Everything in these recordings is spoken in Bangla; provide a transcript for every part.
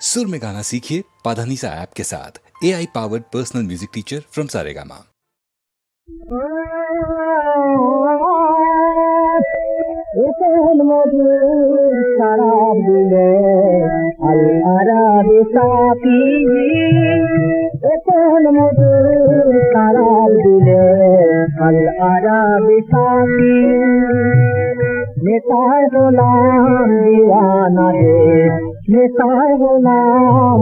सुर में गाना सीखिए पाधानीसा ऐप के साथ A I powered personal music teacher from Saregama এতন মধুর সারা দিলে আল্লাহরা বেসাপি এতন মধুর সারা দিলে আল্লাহরা বেসাপি নেতায় গোলাম দিওয়ানা রে Mais sans vos mains,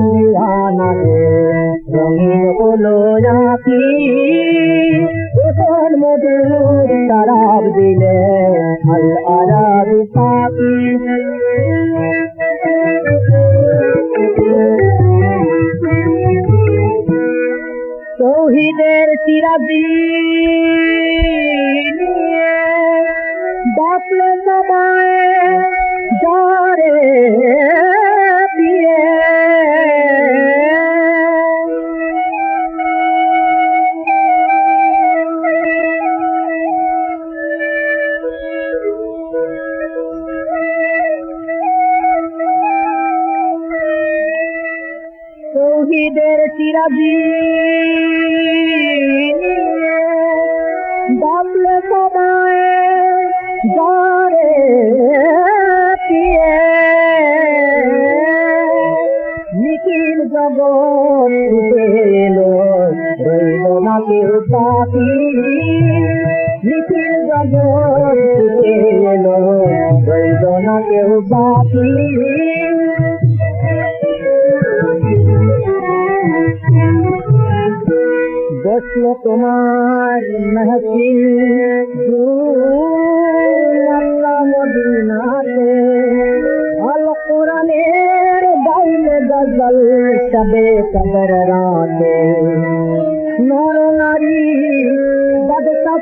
বসলো তোমার মেহফিল আল্লাহ মদিনাতে আল কোরআনের বাইলে গজল সবে কদর রাতে بد سان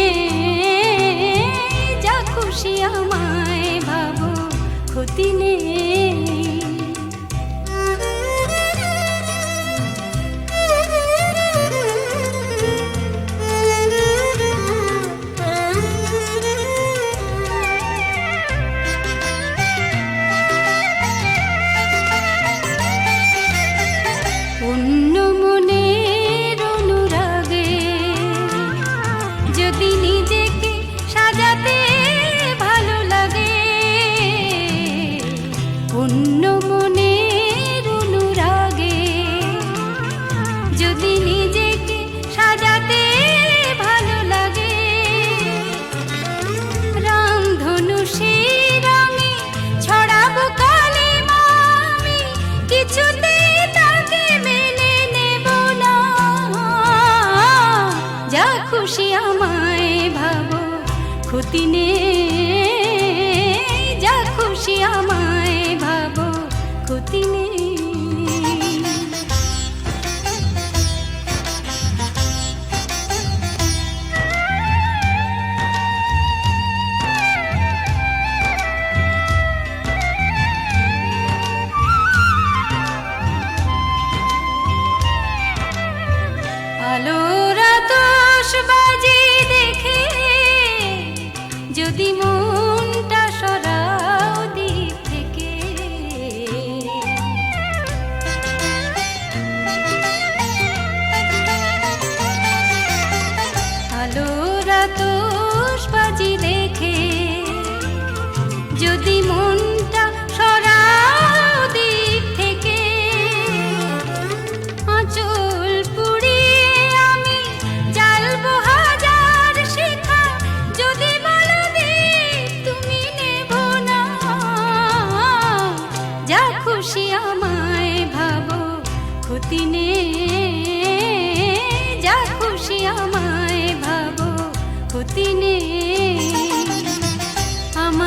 ক্ষতি নেই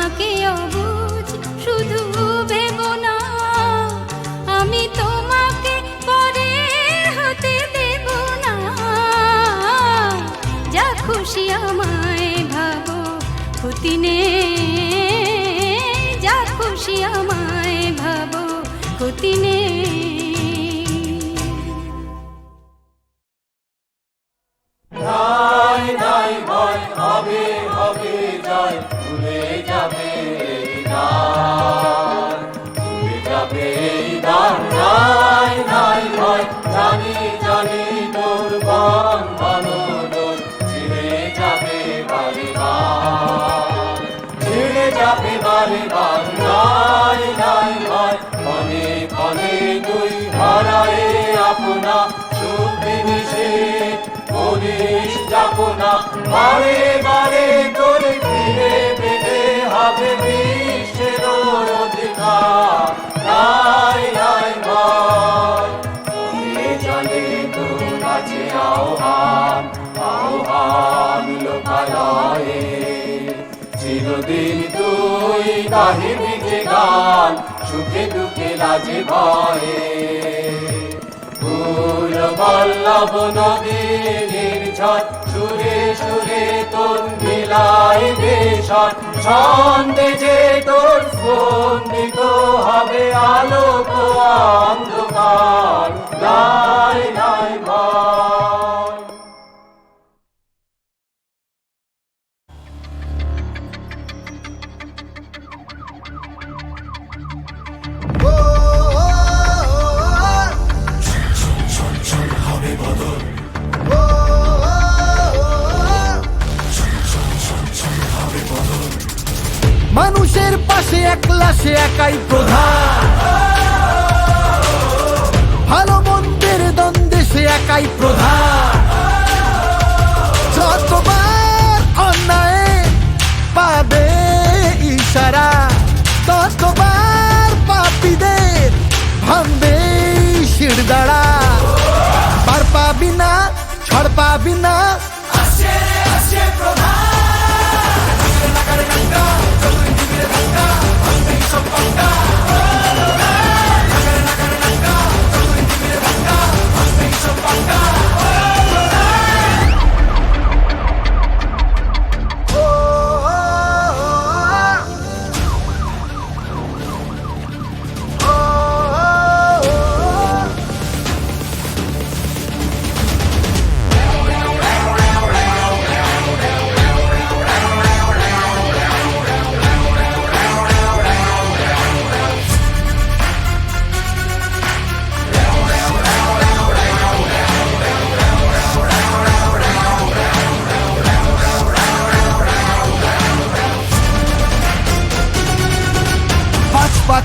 আমাকে শুধু না আমি না যা খুশি আমায় ভাবো ক্ষতি নেই। করিস যাপনা বারে বারে তোর ফিরে পেতে হবে বিশ্বের অধিকার। নাই নাই ভয় চলে চলে তোর কাছে আহ্বান আহ্বান লোকালয়ে। চিরদিন তুই গাহিবি যে গান, সুখে দুঃখে লাজে ভয়ে। ফুল বল্লভ নদী নির্ঝর সুরে সুরে তোর মিলাই বেশন ছন্দে যে তোর স্পন্দিত হবে আলোক অন্ধকার একাই প্রধান। যতবার অন্যায় পাবে ইশারা, ততবার পাপীদের ভাঙবে শিরদাঁড়া। পার পাবি না ছড় পাবি না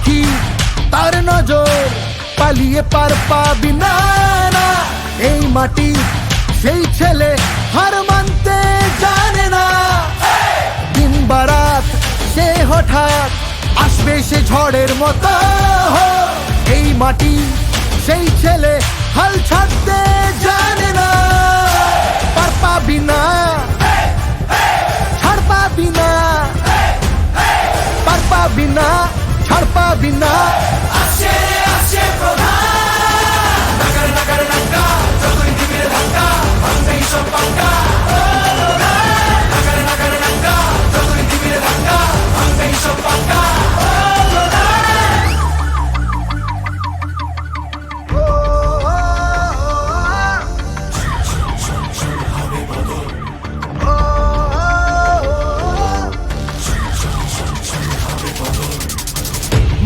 পাখি, তার নজর পালিয়ে পার পাবি না না। এই মাটি সেই ছেলে হার মানতে জানে না। দিন বারাত সে হঠাৎ আসবে সে ঝড়ের মতো। এই মাটি সেই ছেলে হাল ছাড়তে জানে না। পার পাবি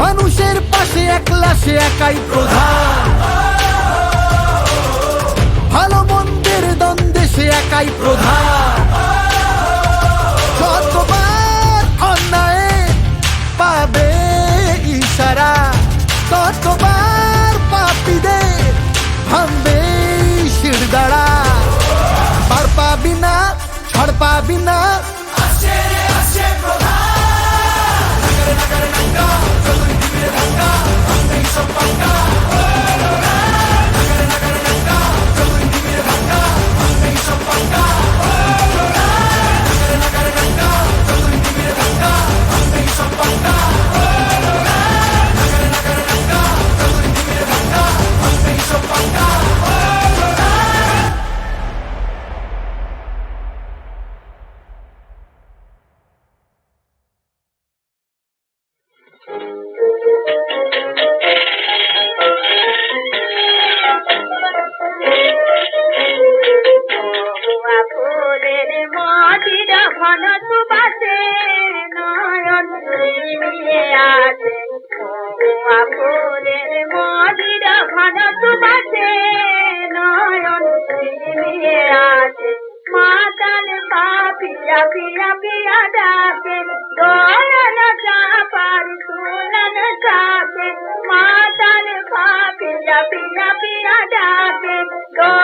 মানুষের পাশে একলা সে একাই প্রধান। ভালো মন্দের দ্বন্দ্বে সে একাই প্রধান। বিনা ছাড় পাবি না God.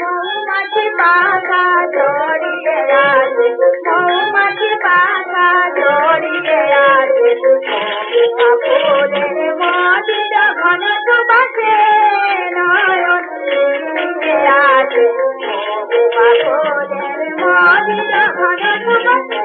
মৌমাছি পাখা ধরিতে আছে। মৌমাছি পাখা ধরিতে আছে। ফুলের মদির ঘন সুবাসে নয়ন আছে। ফুলের মদির ঘন সুবাসে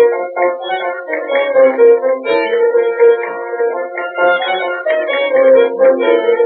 Thank you.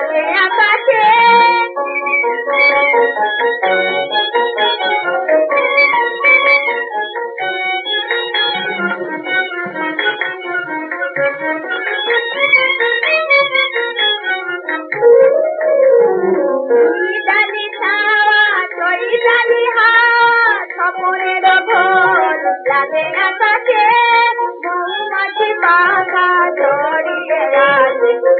লাগে আকাশে। লাগে আকাশে। মৌমাছি পাখা জড়িয়ে আছে।